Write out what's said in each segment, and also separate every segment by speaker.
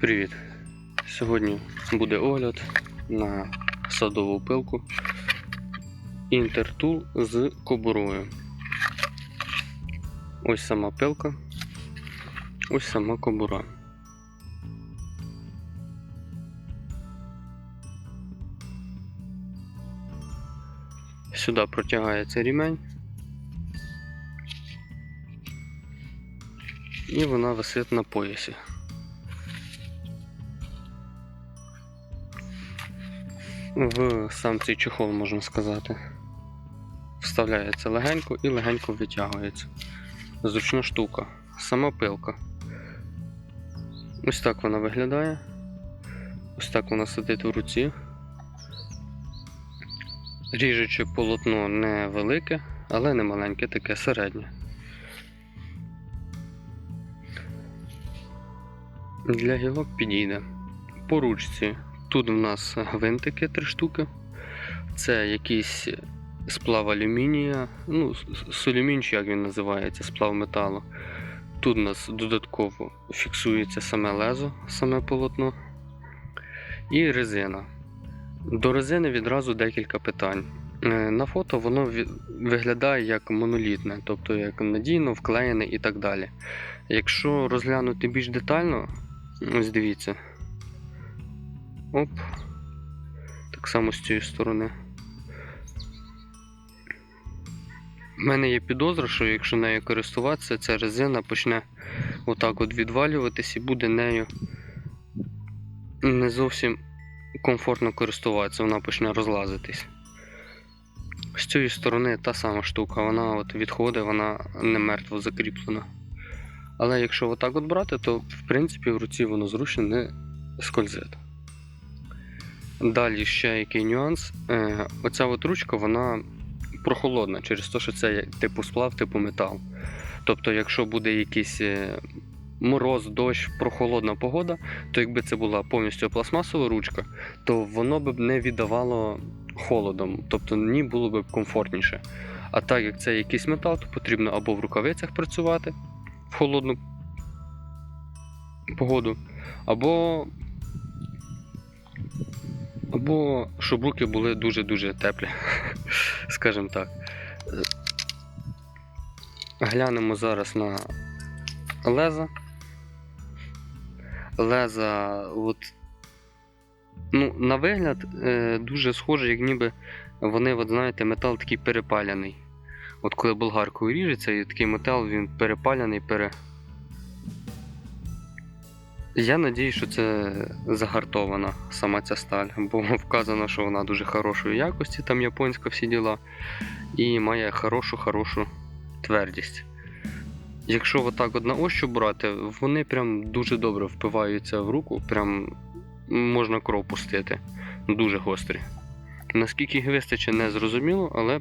Speaker 1: Привіт! Сьогодні буде огляд на садову пилку Інтертул з кобурою. Ось сама пилка, ось сама кобура. Сюди протягається рімень. І вона висить на поясі. В сам цей чехол, можна сказати. Вставляється легенько і легенько витягується. Зручна штука. Сама пилка. Ось так вона виглядає. Ось так вона сидить в руці. Ріжуче полотно невелике, але не маленьке, таке середнє. Для гілок підійде. По ручці Тут в нас гвинтики три штуки. Це якийсь сплав алюмінія, ну, з алюмінію, як він називається, сплав металу. Тут у нас додатково фіксується саме лезо, саме полотно і резина. До резини відразу декілька питань. Е, на фото воно виглядає як монолітне, тобто як надійно вклеєне і так далі. Якщо розглянути більш детально, ось дивіться. Оп. Так само з цієї сторони. У мене є підозра, що якщо нею користуватися, ця резина почне отак от відвалюватись і буде нею не зовсім комфортно користуватися, вона почне розлазитись. З цієї сторони та сама штука, вона от відходить, вона не мертво закріплена. Але якщо отак от брати, то в принципі в руці воно зручно не скользить. Далі ще який нюанс. Е, Оця от ручка вона прохолодна через те, що це типу сплав, типу метал. Тобто, якщо буде якийсь е, мороз, дощ, прохолодна погода, то якби це була повністю пластмасова ручка, то воно б не віддавало холодом, тобто ні було б комфортніше. А так як це якийсь метал, то потрібно або в рукавицях працювати в холодну погоду, або або щоб руки були дуже-дуже теплі, скажімо так. Глянемо зараз на леза. Леза, от, ну, на вигляд, е, дуже схоже, як ніби вони, от, знаєте, метал такий перепаляний. От коли болгаркою ріжеться, і такий метал він перепаляний, пере. Я надію, що це загартована сама ця сталь, бо вказано, що вона дуже хорошої якості, там японська всі діла, і має хорошу-хорошу твердість. Якщо отак от на ощуп брати, вони прям дуже добре впиваються в руку, прям можна кров пустити. Дуже гострі. Наскільки їх вистачить, не зрозуміло, але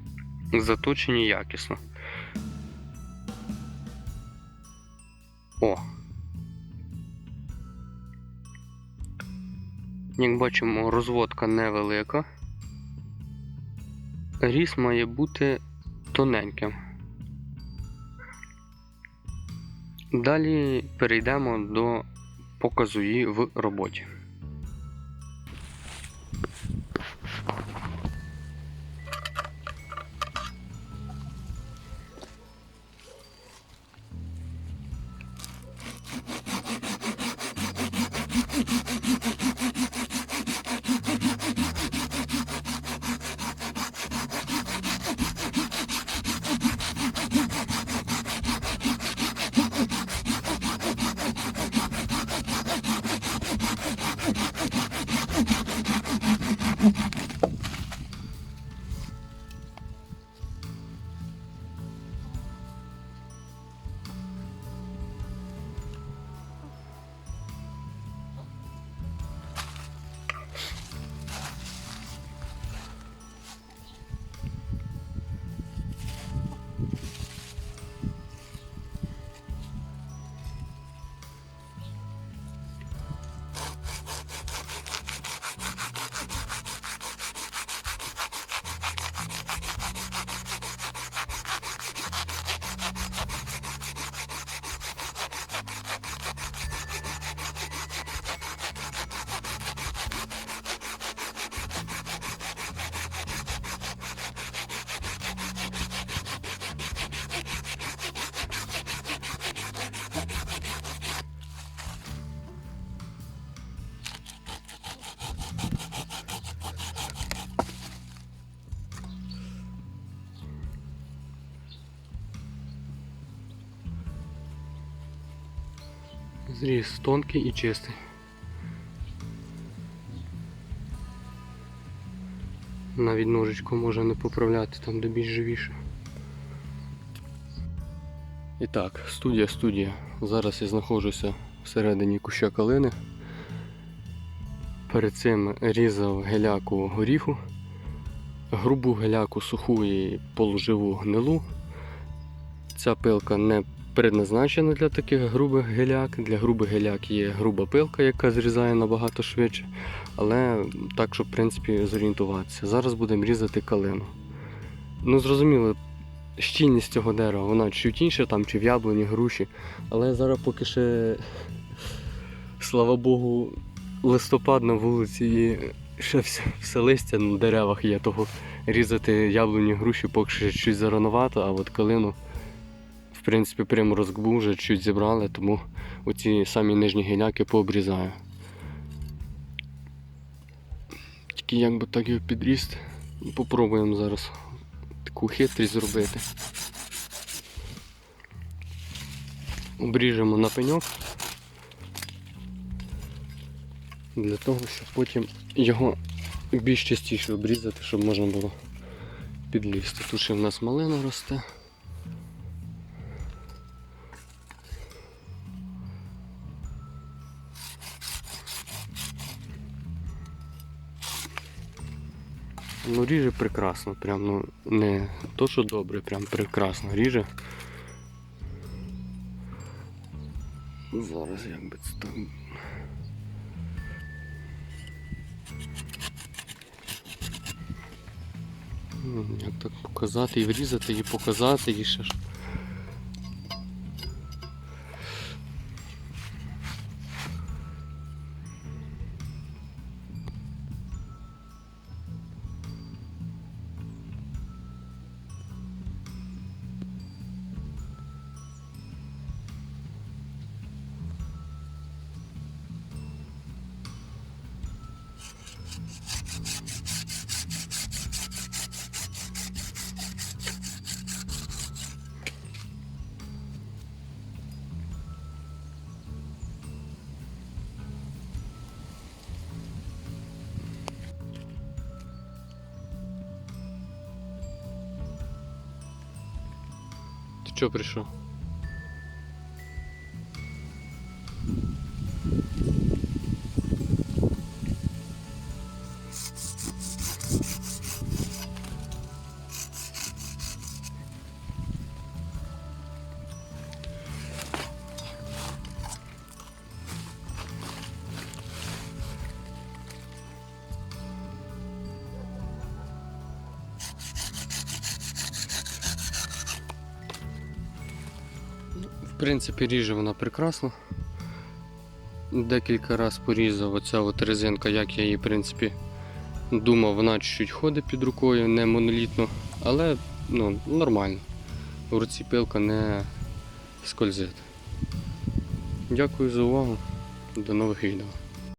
Speaker 1: заточені якісно. О! Як бачимо, розводка невелика. Ріс має бути тоненьким. Далі перейдемо до показу її в роботі. Зріз тонкий і чистий. Навіть ножичку можна не поправляти там, де більш живіше. І так, студія, студія. Зараз я знаходжуся всередині куща калини. Перед цим різав геляку горіху, грубу геляку суху і полуживу гнилу. Ця пилка не предназначена для таких грубих геляк. Для грубих геляк є груба пилка, яка зрізає набагато швидше. Але так, щоб в принципі зорієнтуватися. Зараз будемо різати калину. Ну, зрозуміло, щільність цього дерева, вона чуть інша, там чи в яблуні, груші. Але зараз поки ще, слава Богу, листопад на вулиці і ще все, все листя на деревах є, того різати яблуні, груші поки ще чуть заранувато, а от калину, принципі, приморозк був, вже чуть зібрали, тому оці самі нижні гіляки пообрізаю. Тільки як би так його підрізти, попробуємо зараз таку хитрість зробити. Обріжемо на пеньок. Для того, щоб потім його більш частіше обрізати, щоб можна було підлізти. Тут ще в нас малина росте. Ну, ріже прекрасно, прям ну не то, що добре, прям прекрасно ріже. Зараз як би це. Ну, Як так показати і врізати, і показати, і ще ж. Ти чого В принципі, ріже вона прекрасно. Декілька разів порізав оця от резинка, як я її, в принципі, думав, вона чуть-чуть ходить під рукою, не монолітно, але ну, нормально. В руці пилка не скользить. Дякую за увагу. До нових відео.